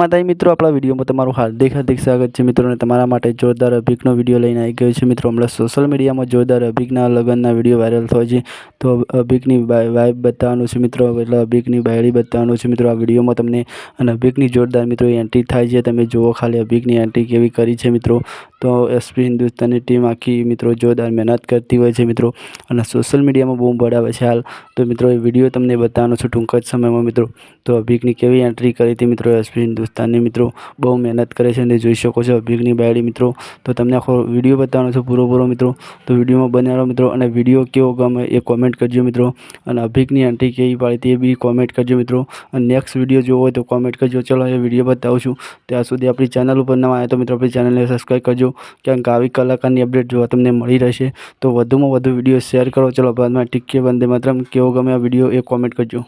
માતાજી મિત્રો, આપણા વિડીયોમાં તમારું હાર્દિક હાર્દિક સ્વાગત છે મિત્રો તમારા માટે જોરદાર અભિકનો વીડિયો લઈને આવી ગયો છે મિત્રો. હમણાં સોશિયલ મીડિયામાં જોરદાર અભિકના લગ્નના વીડિયો વાયરલ થયો છે. તો અભિકની વાઇફ બતાવવાનું છે મિત્રો, એટલે અભિકની બાયડી બતાવવાનું છે મિત્રો. આ વિડીયોમાં તમને અને અભિકની જોરદાર મિત્રો એન્ટ્રી થાય છે. તમે જુઓ ખાલી અભિકની એન્ટ્રી કેવી કરી છે મિત્રો. તો એસપી હિન્દુસ્તાનની ટીમ આખી મિત્રો જોરદાર મહેનત કરતી હોય છે મિત્રો. અને સોશિયલ મીડિયામાં બૂમ પડાવે છે હાલ. તો મિત્રો, એ વીડિયો તમને બતાવવાનો છું ટૂંક જ સમયમાં મિત્રો. તો અભિકની કેવી એન્ટ્રી કરી હતી મિત્રો એસપી હિન્દુસ્તાનની મિત્રો બહુ મહેનત કરે છે અને જોઈ શકો છો અભિકની બાયડી મિત્રો. તો તમને આખો વીડિયો બતાવવાનો છે પૂરો મિત્રો. તો વિડીયોમાં બનાવો મિત્રો અને વીડિયો કેવો ગમે એ કોમેન્ટ કરજો મિત્રો. અને અભિકની આંટી કેવી પાડી તે બી કોમેન્ટ કરજો મિત્રો. અને નેક્સ્ટ વીડિયો જોવો હોય તો કોમેન્ટ કરજો. ચલો એ વીડિયો બતાવું છું. ત્યાં સુધી આપણી ચેનલ ઉપર ન આવ્યા તો મિત્રો આપણી ચેનલને સબસ્ક્રાઈબ કરજો. કારણ કે આવી કલાકારની અપડેટ જોવા તમને મળી રહેશે. તો વધુમાં વધુ વીડિયો શેર કરો. ચલો બાદમાં ટીકે વંદે માત્ર કેવો ગમે આ વીડિયો એ કોમેન્ટ કરજો.